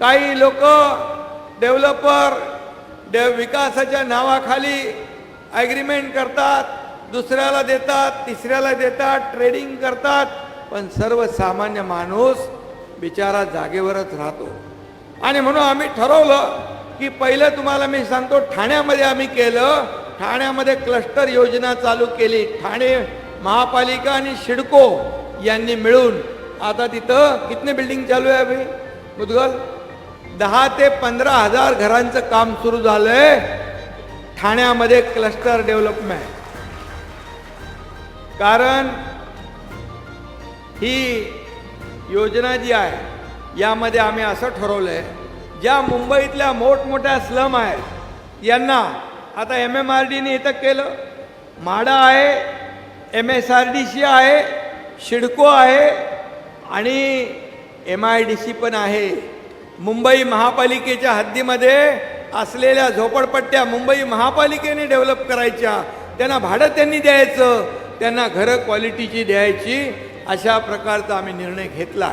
काही लोक developer day विकासाच्या नावाखाली ॲग्रीमेंट करतात दुसऱ्याला देतात तिसऱ्याला देतात ट्रेडिंग करतात पण सर्वसामान्य माणूस बिचारा जागेवरच राहतो. आणि म्हणून आम्ही ठरवलं की पहिलं तुम्हाला मी सांगतो ठाण्यामध्ये आम्ही केलं. ठाण्यामध्ये क्लस्टर योजना चालू केली. ठाणे महापालिका आणि शिडको यांनी मिळून. आता तिथं कितने बिल्डिंग चालू आहे अभि? मुदगल? दहा ते पंधरा हजार घरांचं काम सुरू झालंय. ठाण्यामध्ये क्लस्टर डेव्हलपमेंट कारण ही योजना जी आहे यामध्ये आम्ही असं ठरवलं आहे ज्या मुंबईतल्या मोठमोठ्या स्लम आहेत यांना आता एम एम आर डीने इथं केलं. माडा आहे M S R D C आहे शिडको आहे आणि एम आय डी सी पण आहे. मुंबई महापालिकेच्या हद्दीमध्ये असलेल्या झोपडपट्ट्या मुंबई महापालिकेने डेव्हलप करायच्या त्यांना भाडं त्यांनी द्यायचं त्यांना घरं क्वालिटीची द्यायची अशा प्रकारचा आम्ही निर्णय घेतला.